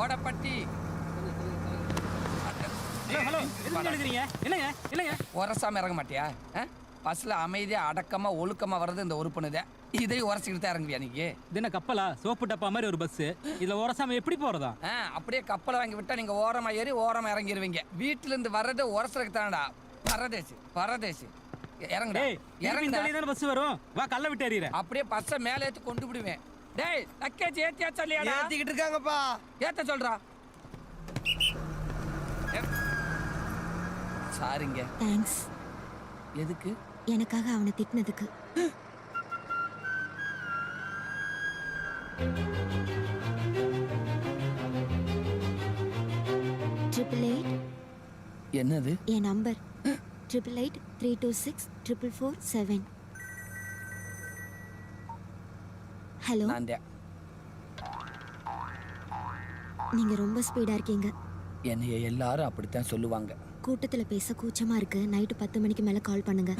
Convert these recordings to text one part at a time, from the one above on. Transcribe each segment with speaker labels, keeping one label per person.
Speaker 1: Odapatti.
Speaker 2: Hello எழுதுறீங்க என்னங்க என்னங்க?
Speaker 1: உரசாம இறங்க மாட்டியா? பஸ்ல அமைதியா அடக்கமா ஒழுக்கமா வர்றது இந்த உறுப்பினதே இதையும் உரசிக்கிட்டு தான் இறங்குவியா நீங்க?
Speaker 2: இது என்ன கப்பலா? சோப்பு டப்பா மாதிரி ஒரு பஸ் இதுல உரசாம எப்படி போறதா?
Speaker 1: அப்படியே கப்பலை வாங்கி விட்டா நீங்க ஓரமா ஏறி ஓரமா இறங்கிருவீங்க. வீட்டுல இருந்து வர்றது உரசறதுக்கு தானடா? பரதேசி பரதேசி. இறங்குடா இறங்குடா.
Speaker 2: தானே பஸ் வரும்? வா கல்ல விட்டு எறிகிறேன்
Speaker 1: அப்படியே பஸ்ஸை மேலே ஏத்தி கொண்டு விடுவேன். டேய் லக்கேஜ் ஏத்தியா சொல்லியாடா
Speaker 3: ஏத்திக்கிட்டு இருக்காங்கப்பா
Speaker 1: ஏத்த சொல்றா. சாரிங்க.
Speaker 4: தேங்க்ஸ்
Speaker 1: எதுக்கு?
Speaker 4: எனக்காக அவனை திட்டினதுக்கு. ட்ரிபிள் எயிட்
Speaker 1: என்னது?
Speaker 4: என் number. Triple eight three two six triple four seven hello?
Speaker 1: நான் தான்.
Speaker 4: நீங்க ரொம்ப ஸ்பீடா இருக்கீங்க.
Speaker 1: என்னைய எல்லாரும் அப்படித்தான் சொல்லுவாங்க.
Speaker 4: கூட்டத்துல பேச கூச்சமா இருக்கு. நைட்டு பத்து மணிக்கு மேல கால் பண்ணுங்க.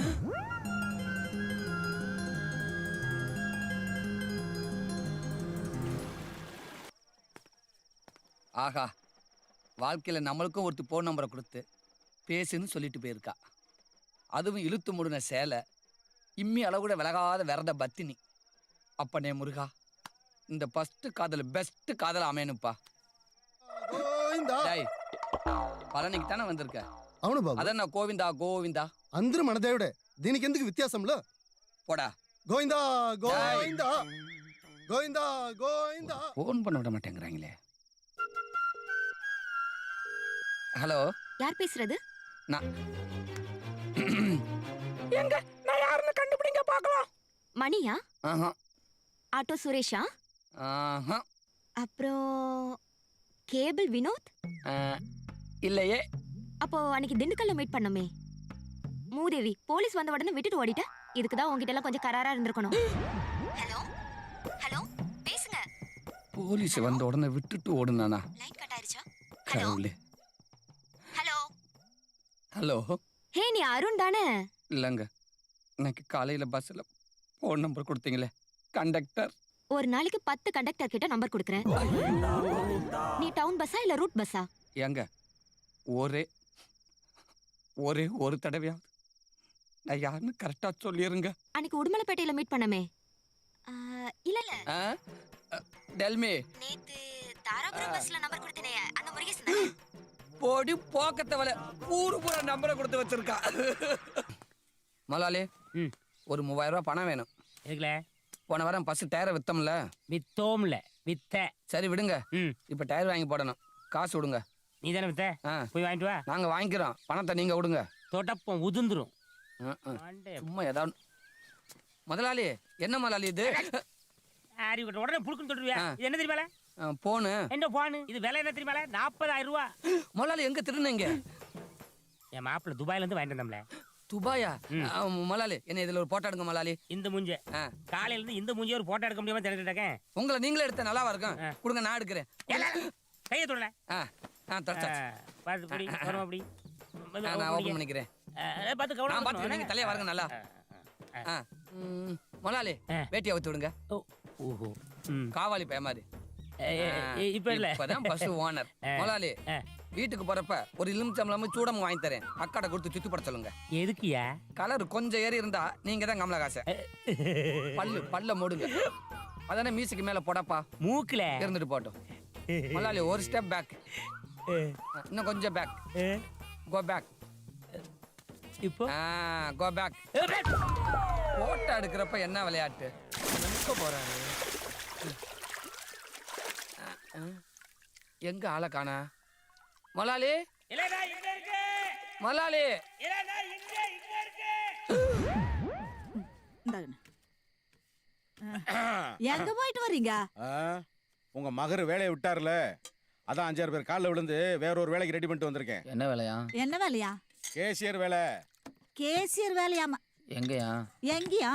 Speaker 1: ஆஹா. வாழ்க்கையில நம்மளுக்கும் ஒருத்தி ஃபோன் நம்பரை கொடுத்து பேசுன்னு சொல்லிட்டு போயிருக்கா. அதுவும் இழுத்து முடுன சேலை இம்மி அளவு கூட விலகாத விரத பத்தினி. அப்பனே முருகா இந்த ஃபர்ஸ்ட் காதல் பெஸ்ட் காதல் அமையணுப்பா
Speaker 3: గోవిందా
Speaker 1: டேய் பழனிக்கு தானே வந்திருக்க
Speaker 3: అవును బాబు
Speaker 1: அதான் நான் கோவிந்தா கோவிந்தா
Speaker 3: అందరూ మన దేవుడే దీనికి ఎందుకు వ్యత్యాసంలో
Speaker 1: போடா
Speaker 3: గోవిందా గోవిందా గోవిందా గోవిందా
Speaker 1: ஃபோன் பண்ண விட மாட்டேங்கிறாங்களே ஹலோ
Speaker 4: யார் பேசுறது
Speaker 1: நான் எங்க நான் யாருன்னு கண்டுபிடிங்க பார்க்கலாம்
Speaker 4: மணியா
Speaker 1: ஆஹா
Speaker 4: ஆட்டோ சுரேஷா? அப்புறம் கேபிள் வினோத்?
Speaker 1: இல்லையே.
Speaker 4: அப்போ அன்னைக்கு திண்டுக்கல்ல மீட் பண்ணோமே. மூதேவி போலீஸ் வந்த உடனே விட்டுட்டு ஓடிட்ட இதுக்கு தான் உங்ககிட்ட எல்லாம் கொஞ்சம் கராரா இருந்திருக்கணும். ஹலோ? ஹலோ? பேசுங்க.
Speaker 1: போலீஸ் வந்த உடனே விட்டுட்டு ஓடுனானா?
Speaker 4: லைன் கட் ஆயிருச்சா? ஹலோ? ஹலோ?
Speaker 1: ஹலோ?
Speaker 4: ஹே நீ அருண் தானே?
Speaker 1: இல்லைங்க. இன்னைக்கு காலையில் பஸ்ஸில் ஃபோன் நம்பர் கொடுத்தீங்களே. கண்டக்டர்
Speaker 4: ஒரு நாளைக்கு பத்து கண்டக்டர் கிட்ட நம்பர் கொடுக்குறேன். நீ டவுன் பஸ்ஸா இல்ல ரூட் பஸ்ஸா
Speaker 1: ஏங்க ஒரே ஒரே ஒரு தடவையாவது. நான் யாருன்னு கரெக்டாக சொல்லிடுங்க
Speaker 4: அன்னைக்கு உடுமலைப்பேட்டையில மீட் பண்ணமே. இல்ல இல்ல.
Speaker 1: டெல்மி.
Speaker 4: நேத்து தாராபுரம் பஸ்ல நம்பர் கொடுத்தனே அந்த முருகேசன்?
Speaker 1: போடி போக்கத்தவள ஊரு பூரா நம்பரை கொடுத்து வச்சிருக்கா. மலாலி
Speaker 2: ம்
Speaker 1: ஒரு மூவாயிரம் ரூபாய் பணம் வேணும்.
Speaker 2: எதுக்குல?
Speaker 1: போன வாரம் பஸ் டயரை வித்தோம்ல?
Speaker 2: வித்தோம்ல. வித்த.
Speaker 1: சரி விடுங்க.
Speaker 2: ம்.
Speaker 1: இப்போ டயர் வாங்கி போடணும். காசு விடுங்க.
Speaker 2: நீ தானே வித்த?
Speaker 1: ஆ.
Speaker 2: போய் வாங்கிட்டு வா.
Speaker 1: நாங்க வாங்கிக்கிறோம். பணத்தை நீங்க விடுங்க.
Speaker 2: தொடப்பம் உதிர்ந்துரும்.
Speaker 1: ம், ம்.
Speaker 2: ஆண்டே,
Speaker 1: சும்மா ஏதாவது முதலாளி என்ன முதலாளி இது?
Speaker 2: ஆரி விட்ட உடனே புழுக்குன்னு தொட்டுருவியா
Speaker 1: ஆ.
Speaker 2: இது என்ன தெரியுமால
Speaker 1: போனு.
Speaker 2: என்ன போனு? இது விலை என்ன தெரியுமால நாற்பதாயிரம் ரூபா.
Speaker 1: முதலாளி எங்க திருநீங்க
Speaker 2: என் மாப்பிள்ள துபாயில இருந்து வாங்கிட்டு வந்தோம்ல.
Speaker 1: துபாயா? முதலாளி என்ன இதுல ஒரு போட்டோ எடுங்க முதலாளி
Speaker 2: இந்த மூஞ்ச. காலையில இருந்து இந்த மூஞ்சிய ஒரு போட்டோ எடுக்க முடியாம தெரிஞ்சுட்டு இருக்கேன்.
Speaker 1: உங்களை நீங்களே எடுத்த நல்லாவா இருக்கும். கொடுங்க நான் எடுக்கிறேன்.
Speaker 2: கையை தொடல. பார்த்து அப்படி.
Speaker 1: நான் ஓப்பன் பண்ணிக்கிறேன்.
Speaker 2: பார்த்து கவனம்
Speaker 1: பார்த்து நீங்க தலைய வாருங்க நல்லா. முதலாளி. வேட்டியை ஊத்து விடுங்க.
Speaker 2: ஓஹோ.
Speaker 1: காவாலி பைய மாதிரி
Speaker 2: ஏ, ஏ, ஏ, இப்ப இல்ல.
Speaker 1: இப்பதான் பஸ் ஓனர். முதலாளி. வீட்டுக்கு போறப்ப ஒரு எலுமிச்சம்பளமும் சூடம் வாங்கி தரேன். அக்காட கொடுத்து சுத்தி பட சொல்லுங்க.
Speaker 2: எதுக்குயா
Speaker 1: கலர் கொஞ்சம் ஏறி இருந்தா நீங்க தான் கமலஹாசன். பல்லு பல்ல மூடுங்க. அதானே மியூசிக் மேல போடப்பா?
Speaker 2: மூக்குல?
Speaker 1: இருந்துட்டு போட்டோம் முதலாளி ஒரு ஸ்டெப் பேக் இன்னும் கொஞ்சம் பேக் கோ பேக்
Speaker 2: இப்போ?
Speaker 1: கோ பேக் போட்டோ எடுக்கிறப்ப என்ன விளையாட்டு? ஆ. எங்க ஆளை காணா? மலாலி?
Speaker 2: இல்லடா, இங்க இருக்கு.
Speaker 1: மலாலி?
Speaker 2: இல்லடா, இங்க, இங்க இருக்கு.
Speaker 5: இந்தாங்கண்ணே. எங்க போயிட்டு வர்றீங்க?
Speaker 6: ஆ, உங்க மகர் வேலையை விட்டார்ல. அதான் அஞ்சாறு பேர் காலில் விழுந்து வேற ஒரு வேலைக்கு ரெடி பண்ணிட்டு வந்திருக்கேன்.
Speaker 1: என்ன வேலையா?
Speaker 5: என்ன வேலையா?
Speaker 6: கேசியர் வேலை.
Speaker 5: கேசியர் வேலையாமா
Speaker 1: எங்கயா?
Speaker 5: எங்கயா?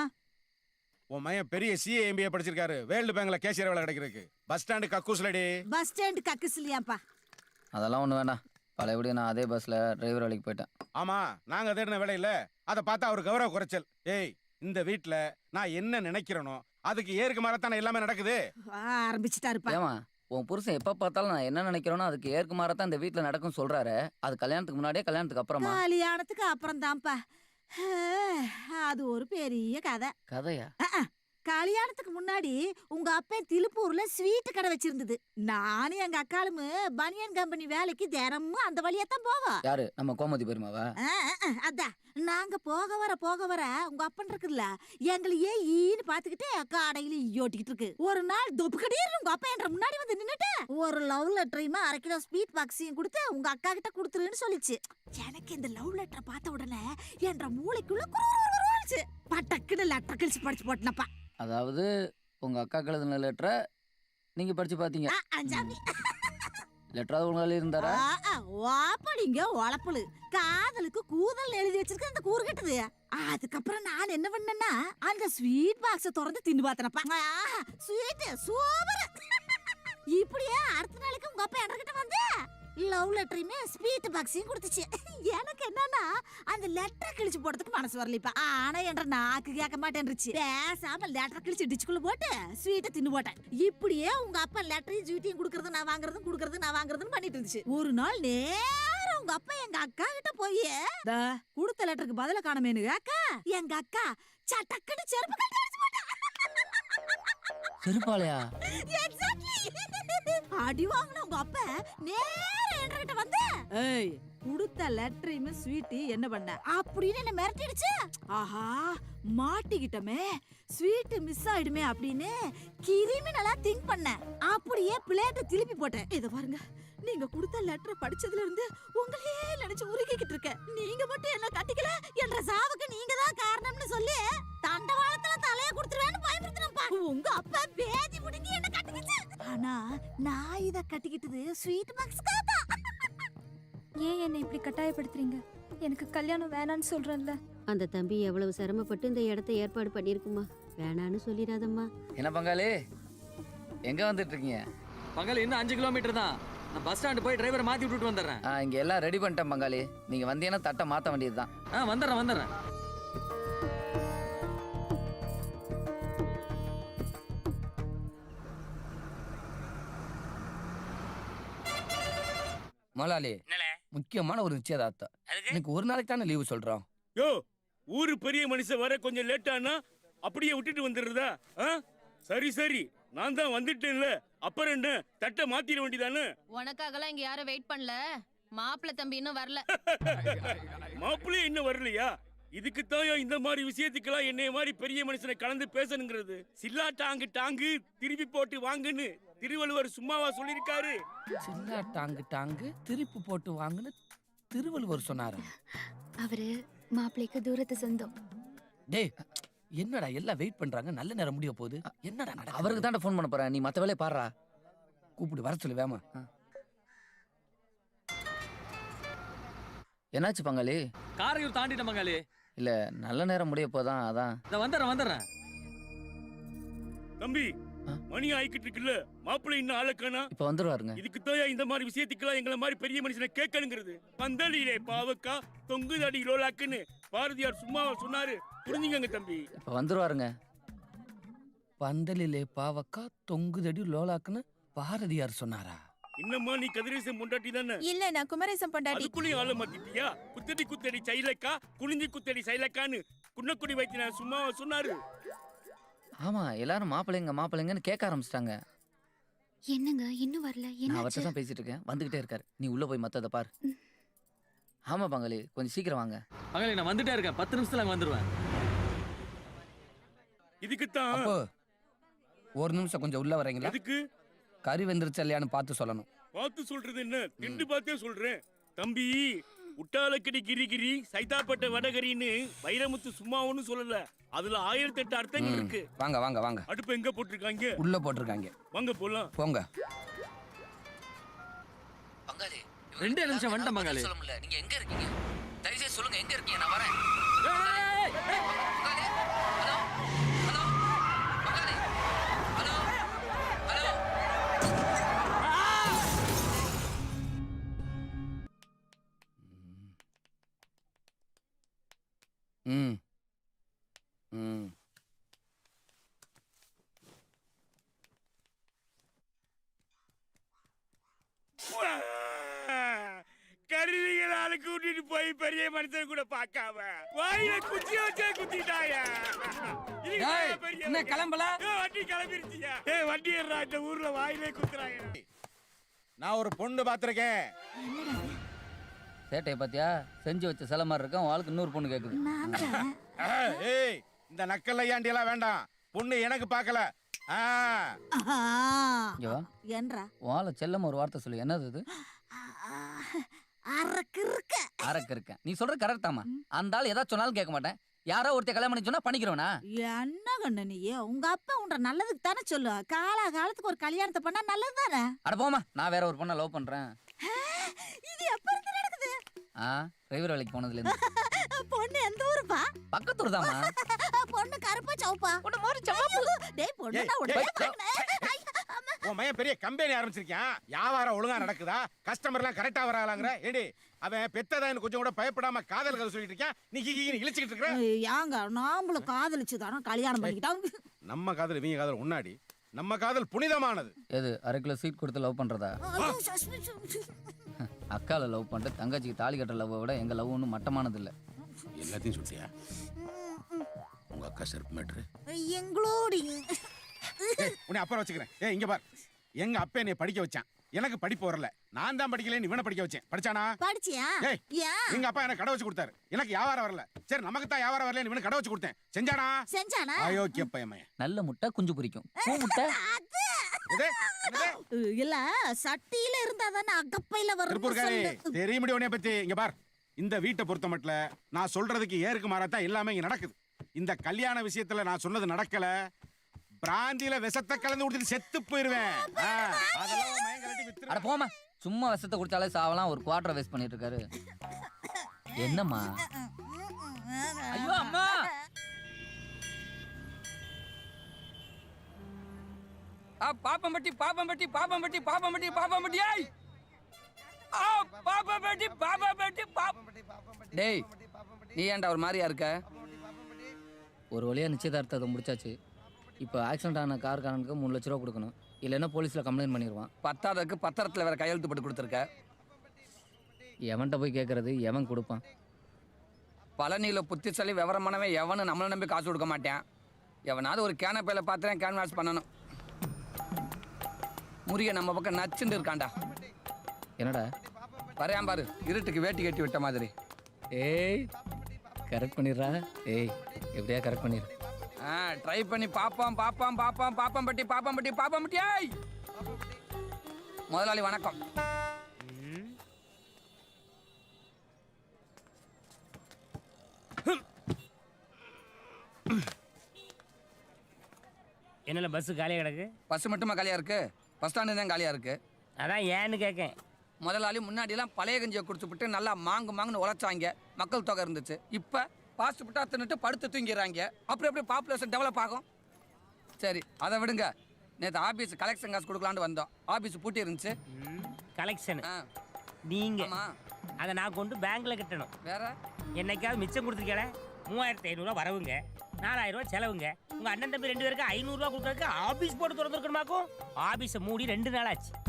Speaker 6: உன் மையன் பெரிய சிஏ எம்பிஏ படிச்சிருக்காரு. வேர்ல்டு பேங்க்ல கேசியர் வேலை கிடைக்கிறதுக்கு. பஸ் ஸ்டாண்டு கக்கூஸ்லடி
Speaker 5: பஸ் ஸ்டாண்ட் கக்கிஸ்லியாப்பா
Speaker 7: அதெல்லாம் ஒன்றும் வேண்டாம். பழையபடி நான் அதே பஸ்ஸில் டிரைவர் வேலைக்கு போயிட்டேன்.
Speaker 6: ஆமா நாங்க தேடின வேலை இல்ல. அதை பார்த்தா அவர் கௌரவ குறைச்சல். ஏய் இந்த வீட்ல நான் என்ன நினைக்கிறேனோ அதுக்கு ஏற்கு மாறத்தானே எல்லாமே நடக்குது.
Speaker 5: ஆரம்பிச்சுட்டாருப்பா.
Speaker 7: ஏமா உன் புருஷன் எப்ப பார்த்தாலும் நான் என்ன நினைக்கிறேனோ அதுக்கு ஏற்குமாற தான் இந்த வீட்ல நடக்கும் சொல்றாரு. அது கல்யாணத்துக்கு முன்னாடியே கல்யாணத்துக்கு அப்புறமா?
Speaker 5: கல்யாணத்துக்கு அப்புறம் தான்ப்பா அது ஒரு பெரிய கதை.
Speaker 7: கதையா?
Speaker 5: கல்யாணத்துக்கு முன்னாடி உங்க அப்பா திருப்பூர்ல ஸ்வீட் கடை வச்சிருந்தது. நானும் எங்க அக்காளும் பனியன் கம்பெனி வேலைக்கு தினமும் அந்த வழியா தான் போவோம்.
Speaker 7: யாரு? நம்ம கோமதி பெருமாவா?
Speaker 5: அதான். நாங்க போக வர போக வர உங்க அப்பன் இருக்குல்ல எங்களையே ஈன்னு பாத்துக்கிட்டு கடையில ஈயோட்டிக்கிட்டு இருக்கு. ஒரு நாள் தொப்பு கடியில் உங்க அப்பா என்ற முன்னாடி வந்து நின்னுட்டு ஒரு லவ் லெட்டரையுமா அரை கிலோ ஸ்வீட் பாக்ஸையும் கொடுத்து உங்க அக்கா கிட்ட கொடுத்துருன்னு சொல்லிச்சு. எனக்கு இந்த லவ் லெட்டரை பார்த்த உடனே என்ற மூளைக்குள்ள குறுகுறுகுறுச்சு பட்டக்குன்னு லெட்டர் கிழிச்சு படிச்சு போட்டனப்பா.
Speaker 7: அதாவது உங்க அக்கா எழுதின லெட்டரை நீங்க படிச்சு பாத்தீங்க.
Speaker 5: ஆ, அஞ்சாமி
Speaker 7: லெட்டராவது உங்களால இருந்தாரா?
Speaker 5: வாப்படிங்க ஒளப்புளு காதலுக்கு கூதல் எழுதி வச்சிருக்க அந்த கூறு கட்டுது. அதுக்கப்புறம் நான் என்ன பண்ணேன்னா அந்த ஸ்வீட் பாக்ஸ திறந்து தின்னு பார்த்தனப்பா ஸ்வீட் சூப்பர். இப்படியே அடுத்த நாளைக்கு உங்க அப்பா என்கிட்ட வந்து லவ் லெட்டரையுமே ஸ்வீட் பாக்ஸையும் கொடுத்துச்சு. எனக்கு என்னன்னா அந்த லெட்டர் கிழிச்சு போடுறதுக்கு மனசு வரலப்பா. ஆனா என்ற நாக்கு கேட்க மாட்டேன்ருச்சு பேசாம லெட்டர் கிழிச்சு டிச்சுக்குள்ள போட்டு ஸ்வீட்டை தின்னு போட்டேன். இப்படியே உங்க அப்பா லெட்டரையும் ஸ்வீட்டையும் குடுக்கறது நான் வாங்குறதும் குடுக்கறது நான் வாங்குறதும் பண்ணிட்டு இருந்துச்சு. ஒரு நாள் நேரா உங்க அப்பா எங்க அக்கா கிட்ட போய் "தா, கொடுத்த லெட்டருக்கு பதில காணமேனு அக்கா எங்க அக்கா சட்டக்கடி செருப்பு கட்டி அடி வாங்கின உங்க அப்பா நேரா என்கிட்ட வந்து ஏய் கொடுத்த லெட்டரையுமே ஸ்வீட்டி என்ன பண்ண? அப்படின்னு என்ன மிரட்டிடுச்சு? ஆஹா மாட்டிக்கிட்டமே. ஸ்வீட் மிஸ் ஆயிடுமே அப்படின்னு கிரிமினலா திங்க் பண்ணேன் அப்படியே பிளேட்டை திருப்பி போட்டேன். இத பாருங்க நீங்க கொடுத்த லெட்டர் படிச்சதுல இருந்து உங்களையே நினைச்சு உருகிக்கிட்டு இருக்கேன் நீங்க மட்டும் என்ன கட்டிக்கல? என்ற சாவுக்கு நீங்க தான் நான் இத கட்டிக்கிட்டது ஸ்வீட் பாக்ஸ்க்காக தான்
Speaker 8: ஏன் என்னை இப்படி கட்டாயப்படுத்துறீங்க? எனக்கு கல்யாணம் வேணான்னு சொல்றேன்ல.
Speaker 9: அந்த தம்பி எவ்வளவு சிரமப்பட்டு இந்த இடத்த ஏற்பாடு பண்ணியிருக்குமா? வேணான்னு சொல்லிடாதம்மா.
Speaker 7: என்ன பங்காளி? எங்க வந்துட்டு இருக்கீங்க
Speaker 10: பகல் இன்னும் அஞ்சு கிலோமீட்டர் தான். நான் பஸ் ஸ்டாண்டு போய் டிரைவரை மாத்தி விட்டுட்டு வந்துடுறேன்.
Speaker 7: இங்க எல்லாம் ரெடி பண்ணிட்டேன் பங்காளி. நீங்க வந்தீங்கன்னா தட்டை மாத்த வேண்டியதுதான்.
Speaker 10: ஆ வந்துடுறேன் வந்துடுறேன்.
Speaker 1: முதலாளி முக்கியமான ஒரு நிச்சயதார்த்தம் இன்னைக்கு ஒரு நாளைக்கு தானே லீவு சொல்றோம்.
Speaker 11: யோ ஊரு பெரிய மனுஷன் வர கொஞ்சம் லேட் ஆனா அப்படியே விட்டுட்டு வந்துடுறதா? ஆ? சரி சரி. நான் தான் வந்துட்டேன்ல. அப்புறம் என்ன? தட்டை மாத்திர வேண்டியதானே?
Speaker 8: உனக்காகலாம் இங்க யாரும் வெயிட் பண்ணல. மாப்பிள்ள தம்பி இன்னும் வரல.
Speaker 11: மாப்பிள்ளையே இன்னும் வரலையா? இதுக்கு தான் இந்த மாதிரி விஷயத்துக்கெல்லாம் என்னைய மாதிரி பெரிய மனுஷனை கலந்து பேசணுங்கிறது? சில்லா டாங்கு டாங்கு திருப்பி போட்டு வாங்குன்னு திருவள்ளுவர் சும்மாவா சொல்லியிருக்காரு.
Speaker 1: சில்லா டாங்கு டாங்கு திருப்பி போட்டு வாங்குன்னு திருவள்ளுவர் சொன்னாரு.
Speaker 8: அவரு மாப்பிள்ளைக்கு தூரத்து சொந்தம்.
Speaker 1: டேய் என்னடா எல்லாம் வெயிட் பண்றாங்க? நல்ல நேரம் முடிய போகுது. என்னடா நடக்குது?
Speaker 7: அவருக்கு தான் ஃபோன் பண்ண போறேன். நீ மத்த வேலையை பாடுறா
Speaker 1: கூப்பிடு வர சொல்லு வேமா.
Speaker 7: என்னாச்சு பங்காளி?
Speaker 10: காரையூர் தாண்டிட்டேன் பங்காளி.
Speaker 7: இல்ல நல்ல நேரம் முடிய போதான் அதான்.
Speaker 10: நான் வந்துடுறேன் வந்துடுறேன்.
Speaker 11: தம்பி? மணி ஆயிக்கிட்டு இருக்குல்ல மாப்பிள்ளை இன்னும் ஆளக்கானா?
Speaker 7: இப்ப வந்துருவாருங்க
Speaker 11: இதுக்கு தான் இந்த மாதிரி விஷயத்துக்கெல்லாம் எங்களை மாதிரி பெரிய மனுஷனை கேட்கணுங்கிறது? பந்தலிலே பாவக்கா தொங்குதடி லோலாக்குன்னு பாரதியார் சும்மாவா சொன்னாரு. புரிஞ்சுங்க தம்பி.
Speaker 7: இப்ப வந்துருவாருங்க
Speaker 1: பந்தலிலே பாவக்கா தொங்குதடி லோலாக்குன்னு பாரதியார் சொன்னாரா?
Speaker 11: இன்னம்மா நீ கதிரேசன் பொண்டாட்டி தானே?
Speaker 8: இல்ல நான் குமரேசன் பொண்டாட்டி.
Speaker 11: அதுக்குள்ளேயும் ஆள மாத்திட்டியா? குத்தடி குத்தடி சைலக்கா குனிஞ்சி குத்தடி சைலக்கான்னு குன்னக்குடி வைத்திய சும்மாவா சொன்னாரு.
Speaker 7: ஆமா எல்லாரும் மாப்பிள்ளைங்க மாப்பிள்ளைங்கன்னு கேட்க ஆரம்பிச்சிட்டாங்க.
Speaker 8: என்னங்க இன்னும் வரல?
Speaker 7: நான் அவர்கிட்ட தான் பேசிட்டு இருக்கேன் வந்துகிட்டே இருக்காரு. நீ உள்ள போய் மத்தத பாரு. ஆமா பங்காளி. கொஞ்சம் சீக்கிரம் வாங்க.
Speaker 10: பங்காளி நான் வந்துட்டே இருக்கேன். பத்து நிமிஷத்துல அங்க வந்துருவேன்.
Speaker 11: இதுக்குத்தான்
Speaker 1: அப்போ ஒரு நிமிஷம் கொஞ்சம் உள்ள வரீங்களா?
Speaker 11: எதுக்கு?
Speaker 1: கறி வெந்துருச்சா இல்லையான்னு பார்த்து சொல்லணும்
Speaker 11: பார்த்து சொல்றது என்ன திண்டு பார்த்தே சொல்றேன் தம்பி உட்டாலக்கடி கிரி கிரி சைதாப்பட்ட வடகரின்னு வைரமுத்து சும்மா ஒண்ணும் சொல்லல அதுல ஆயிரத்தி எட்டு அர்த்தங்கள் இருக்கு
Speaker 1: வாங்க வாங்க வாங்க
Speaker 11: அடுப்பு எங்க போட்டிருக்காங்க
Speaker 1: உள்ள போட்டிருக்காங்க
Speaker 11: வாங்க போலாம்
Speaker 1: போங்க
Speaker 7: பங்காளி
Speaker 10: ரெண்டே நிமிஷம் வந்துட்டேன் பங்காளி.
Speaker 7: சொல்ல முடியல நீங்க எங்க இருக்கீங்க தயவுசெய்து சொல்லுங்க எங்க இருக்கீங்க நான் வரேன்
Speaker 1: ம். ம்.
Speaker 11: கருவிகளால கூட்டிட்டு போய் பெரிய மனுஷன் கூட பார்க்காம. வாயில குச்சி வச்சே குத்திட்டாயா?
Speaker 1: என்ன கிளம்பல?
Speaker 11: வண்டி கிளம்பிருச்சியா? ஏ வண்டி இந்த ஊர்ல வாயிலே குத்துறாங்க
Speaker 6: நான் ஒரு பொண்ணு பாத்திருக்கேன்
Speaker 7: சேட்டையை பார்த்தியா செஞ்சு வச்ச சில மாதிரி இருக்கும் வாழ்க்கை இன்னொரு பொண்ணு
Speaker 5: தான்.
Speaker 6: ஏய் இந்த நக்கல் ஐயாண்டி எல்லாம் வேண்டாம். பொண்ணு எனக்கு பார்க்கல.
Speaker 5: என்றா
Speaker 7: வாழை செல்லம் ஒரு வார்த்தை சொல்லு. என்னது இது?
Speaker 5: அரக்கு இருக்க
Speaker 7: நீ சொல்ற கரெக்ட் தாமா அந்த ஆள் ஏதாவது சொன்னாலும் கேட்க மாட்டேன். யாரோ ஒருத்தர் கல்யாணம் பண்ணி சொன்னா பண்ணிக்கிறவனா
Speaker 5: என்ன கண்ணு நீ? உங்க அப்பா உன்ற நல்லதுக்கு தானே சொல்லு. காலா காலத்துக்கு ஒரு கல்யாணத்தை பண்ணா நல்லது தானே?
Speaker 7: அட போமா நான் வேற ஒரு பொண்ணை லவ் பண்றேன்.
Speaker 5: இது எப்ப
Speaker 7: ஆ டிரைவர் வேலைக்கு போனதுல இருந்து
Speaker 5: பொண்ணு எந்த ஊருப்பா?
Speaker 7: பக்கத்தூர் தாமா
Speaker 5: பொண்ணு கருப்பா சவுப்பா. பொண்ணு மாதிரி சவுப்பு டேய் பொண்ணு நான் உடனே.
Speaker 6: உன் மையன் பெரிய கம்பெனி ஆரம்பிச்சிருக்கான் வியாபாரம் ஒழுங்கா நடக்குதா? கஸ்டமர் எல்லாம் கரெக்டா வராங்களாங்கிற? ஏடி அவன் பெத்ததான் கொஞ்சம் கூட பயப்படாம காதல் கதை சொல்லிட்டு இருக்கான் நீ இழிச்சுக்கிட்டு இருக்கிற?
Speaker 5: ஏய், ஏங்க நாமளும் காதலிச்சு தானே கல்யாணம் பண்ணிக்கிட்டோம்.
Speaker 6: நம்ம காதல் இவங்க காதல் முன்னாடி நம்ம காதல் புனிதமானது.
Speaker 7: எது அரை கிலோ சீட் கொடுத்து லவ் பண்றதா? அக்கால லவ் பண்ணிட்டு தங்கச்சிக்கு தாலி கட்டுற லவ்வை விட எங்க லவ் ஒன்றும் மட்டமானது இல்ல
Speaker 6: எல்லாத்தையும் சொல்லியா உங்க அக்கா செருப்பு மேட்ரு.
Speaker 5: எங்களோடி
Speaker 6: உன்னை அப்புறம் வச்சுக்கிறேன். ஏய் இங்க பார். எங்க அப்பா என்னை படிக்க வச்சான். எனக்கு படிப்பு வரல. நான் தான் படிக்கலன்னு இவனை படிக்க வச்சேன். படிச்சானா?
Speaker 5: படிச்சியா?
Speaker 6: எங்க அப்பா எனக்கு கடை வச்சு கொடுத்தாரு. எனக்கு வியாபாரம் வரல. சரி நமக்கு தான் வியாபாரம் வரலன்னு இவனுக்கு கடை வச்சு கொடுத்தேன். செஞ்சானா?
Speaker 5: செஞ்சானா?
Speaker 6: அயோக்கிய பையன்
Speaker 7: நல்ல முட்டை குஞ்சு பொரிக்கும். முட்டை?
Speaker 5: இல்ல சட்டியில இருந்தா தானே அகப்பையில வரும்
Speaker 6: தெரிய முடியும் உன்னைய பத்தி. இங்க பார் இந்த வீட்டை பொறுத்த மட்டும் நான் சொல்றதுக்கு ஏருக்கு மாறத்தான் எல்லாமே இங்க நடக்குது. இந்த கல்யாண விஷயத்துல நான் சொன்னது நடக்கல. பிராந்தியில விஷத்தை கலந்து கொடுத்துட்டு செத்து போயிருவேன்.
Speaker 7: அட போமா சும்மா விஷத்தை குடிச்சாலே சாவலாம் ஒரு குவார்டர் வேஸ்ட் பண்ணிட்டு இருக்காரு. என்னம்மா? ஐயோ அம்மா!
Speaker 1: ஆ பாப்பம்பட்டி பாப்பம்பட்டி பாப்பம்பட்டி பாப்பம்பட்டி பாப்பம்பட்டி ஏய்! ஆ பாப்பம்பட்டி பாப்பம்பட்டி பாப்பம்பட்டி டேய் நீ ஏன்டா ஒரு மாதிரியா இருக்க?
Speaker 7: ஒரு வழியா நிச்சயதார்த்தத்தை முடிச்சாச்சு. இப்போ ஆக்சிடென்ட் ஆன கார்காரனுக்கு மூணு லட்ச ரூபா கொடுக்கணும். இல்லைன்னா போலீஸில் கம்ப்ளைண்ட் பண்ணிடுவான்
Speaker 1: பத்தாததுக்கு பத்திரத்துல வேற கையெழுத்து போட்டு கொடுத்துருக்க.
Speaker 7: எவன்கிட்ட போய் கேட்கறது எவன் கொடுப்பான்?
Speaker 1: பழனியில புத்திசாலி விவரமானவன் எவனும் நம்மளை நம்பி காசு கொடுக்க மாட்டேன். எவனாவது ஒரு கேனப்பையில பார்த்துறேன் கேன்வாஸ் பண்ணணும். முருக நம்ம பக்கம் நச்சுண்டு இருக்கான்டா.
Speaker 7: என்னடா?
Speaker 1: வரையான் பாரு இருட்டுக்கு வேட்டி கட்டி விட்ட மாதிரி.
Speaker 7: ஏய் கரெக்ட் பண்ணிடுறா. ஏய் எப்படியா கரெக்ட் பண்ணிடு?
Speaker 1: ஆ ட்ரை பண்ணி பாப்போம் பாப்போம் பாப்போம் பாப்பம் பட்டி பாப்பம் பட்டி பாப்பம் பட்டி ஏய்! முதலாளி வணக்கம்.
Speaker 10: என்னல பஸ் காலியா கிடக்கு?
Speaker 1: பஸ் மட்டுமா காலியா இருக்கு? பஸ் ஸ்டாண்டு தான் காலியா இருக்கு.
Speaker 10: அதான் ஏன்னு கேட்கேன்
Speaker 1: முதலாளி முன்னாடிலாம் பழைய கஞ்சியை குடிச்சுப்புட்டு நல்லா மாங்கு மாங்குன்னு உழைச்சாங்க. மக்கள் தொகை இருந்துச்சு. இப்போ பாஸ்ட் புட்டா தின்னுட்டு படுத்து தூங்கிடுறாங்க. அப்புறம் எப்படி பாப்புலேஷன் டெவலப் ஆகும்? சரி அதை விடுங்க. நேற்று ஆபீஸ் கலெக்ஷன் காசு கொடுக்கலான்னு வந்தோம். ஆபீஸ் பூட்டி இருந்துச்சு.
Speaker 10: கலெக்ஷன் நீங்க. அதை நான் கொண்டு பேங்க்ல கட்டணும்.
Speaker 1: வேற?
Speaker 10: என்னைக்காவது மிச்சம் கொடுத்துருக்கேன் மூவாயிரத்தி ஐநூறுரூவா வரவுங்க. நாலாயிரம் ரூபாய் செலவுங்க. உங்க அண்ணன் தம்பி ரெண்டு பேருக்கு ஐநூறுரூவா கொடுக்கறதுக்கு ஆபீஸ் போட்டு திறந்துருக்கணுமாக்கும்? ஆபீஸை மூடி ரெண்டு நாள் ஆச்சு.